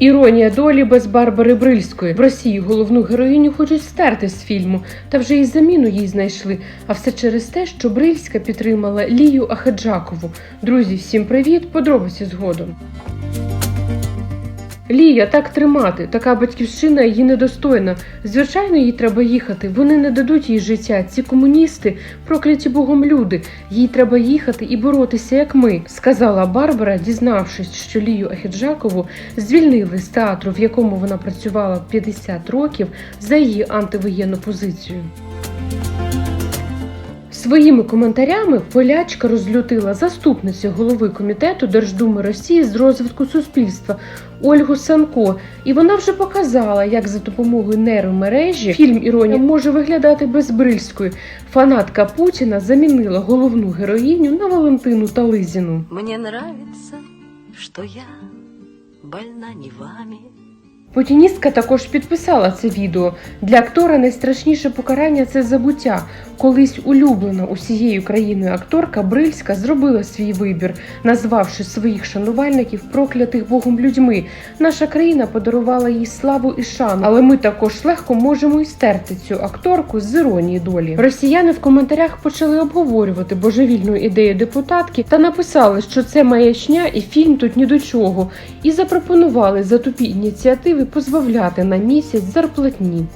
Іронія долі без Барбари Брильської. В Росії головну героїню хочуть стерти з фільму, та вже і заміну їй знайшли. А все через те, що Брильська підтримала Лію Ахеджакову. Друзі, всім привіт! Подробиці згодом. Лія, так тримати, така батьківщина її недостойна. Звичайно, їй треба їхати. Вони не дадуть їй життя. Ці комуністи, прокляті Богом люди. Їй треба їхати і боротися, як ми, сказала Барбара, дізнавшись, що Лію Ахеджакову звільнили з театру, в якому вона працювала 50 років, за її антивоєнну позицію. Своїми коментарями полячка розлютила заступницю голови комітету Держдуми Росії з розвитку суспільства Ольгу Санко, і вона вже показала, як за допомогою нейромережі фільм Іронія може виглядати без Брильської. Фанатка Путіна замінила головну героїню на Валентину Тализіну. Мне нравится, что я больна не вами. Путіністка також підписала це відео. Для актора найстрашніше покарання це забуття. Колись улюблена усією країною акторка Брильська зробила свій вибір, назвавши своїх шанувальників проклятих Богом людьми. Наша країна подарувала їй славу і шану, але ми також легко можемо і стерти цю акторку з іронії долі. Росіяни в коментарях почали обговорювати божевільну ідею депутатки та написали, що це маячня і фільм тут ні до чого, і запропонували за тупі ініціативи позбавляти на місяць зарплатні.